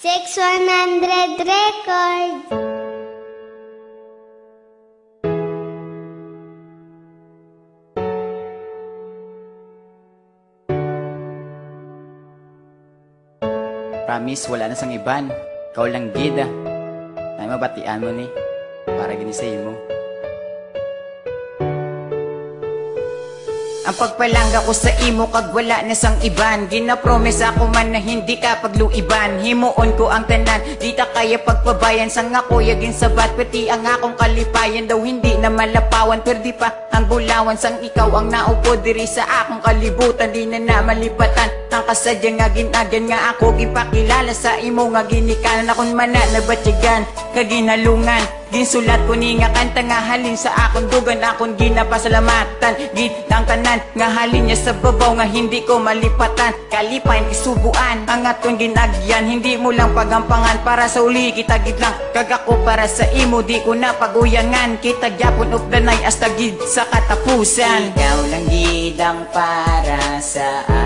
6100 Records. Promise, wala na sang iban. Ikaw lang gida. Ay mabatian mo ni. Para ginisay mo. Ang pagpalangga ko sa imo kag wala na sang iban. Ginapromise ako man na hindi ka pagluiban. Himuon ko ang tanan, di ta kaya pagpabayan. Sang ako yagin sabat, pati ang akong kalipayan. Daw hindi na malapawan, perdi pa ang bulawan. Sang ikaw ang naupo diri sa akong kalibutan. Di na na malipatan ang kasadya nga ginagan nga ako. Gipakilala sa imo nga ginikanan. Akong mana na batsyagan, kaginalungan Ginsulat ko ni nga kanta nga halin sa akong dugan Akong ginapasalamatan. Gitang tanan nga halin niya sa babaw Nga hindi ko malipatan. Kalipayan isubuan Ang atong ginagyan Hindi mo lang pagampangan Para sa uli kita gid lang Kagako para sa imo Di ko na paguyangan. Kita gyapon of the night Hasta gid sa katapusan. Ikaw lang gidang para sa akon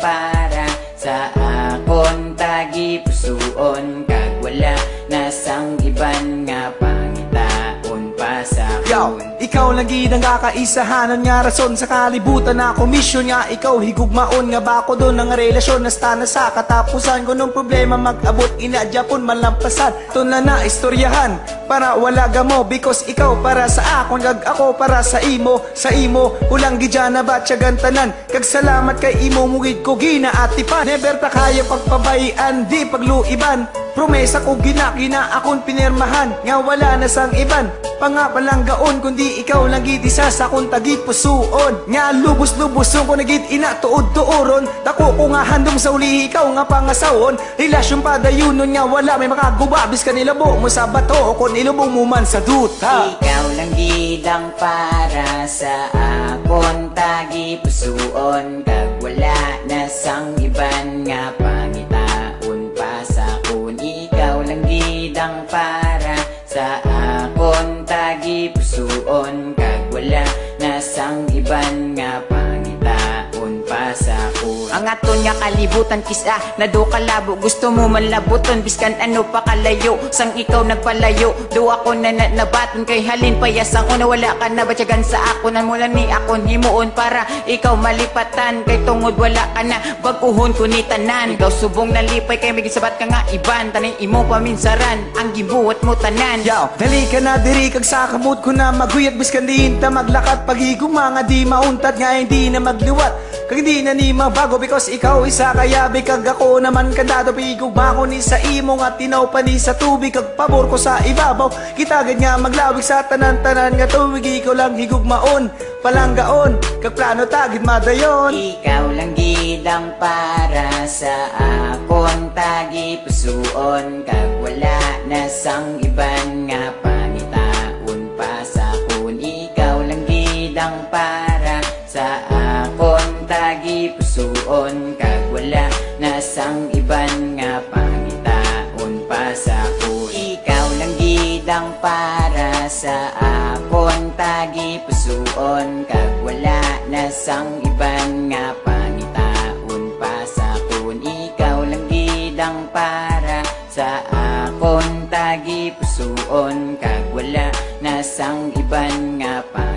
para sa akon Tagi pusuon Kag wala na sang iban nga pangitaon ikaw lagi nang kakaisahanan nga rason. Sa kalibutan na komisyon nga ikaw higugmaon nga bako. Doon ang relasyon na sta na sa katapusan. Ko nung problema mag-abot ina Japon malampasan. To na na istoryahan para wala gamo. Because ikaw para sa akon kag ako para sa imo sa imo ulang gidya na ba tanan kag salamat kay imo mugid ko gina atipan never ta kaya pagpabayan di pagluiban Promesa ko gina gina akon pinirmahan. Nga wala na sang iban. Pangapalang gaon kundi ikaw lang gid isa sa akong tagit Nga lubos-lubos ko nagit ina tuod tuoron Dako ko nga handom sa uli ikaw nga pangasawon. Relasyon padayunon nga wala may makagubabis ka nilabo mo sa bato. O kung nilubong mo man sa duta. Ikaw lang gidang para sa akon tagi pusuon sang aton nga kalibutan kisa. Na do kalabo Gusto mo man labuton. Biskan ano pa kalayo Sang ikaw nagpalayo. Do ako na na nabaton Kay halin payasang. Una wala ka na batyagan sa ako. Nan mula ni akon himuon para ikaw malipatan. Kay tungod wala ka na baguhon ko ni tanan. Ikaw subong nalipay kay may sabat ka nga iban. Tanin imo paminsaran ang gibuhat mo tanan. Yaw, dali ka na diri kag sa kamot ko na maguyat. Biskan diin ta maglakat pagigong mga di mauntat nga hindi na magliwat kag hindi na ni mabago because ikaw isa kaya kag ako naman kandado. Pigog ko ni sa imo nga tinaw pa ni sa tubig kag pabor ko sa ibabaw. Kita gad nga maglawig sa tanan-tanan nga tuwig ikaw lang higugmaon palanggaon. Kag plano tagid madayon. Ikaw lang gidang para sa akon tagi pusuon Kag wala na sang iban nga tagi pusuon Kag wala na sang iban nga pangitaon pa sa akon Ikaw lang gidang para sa akon tagi pusuon Kag wala na sang iban nga pangitaon pa sa akon Ikaw lang gidang para sa akon tagi pusuon Kag wala na sang iban nga pangitaon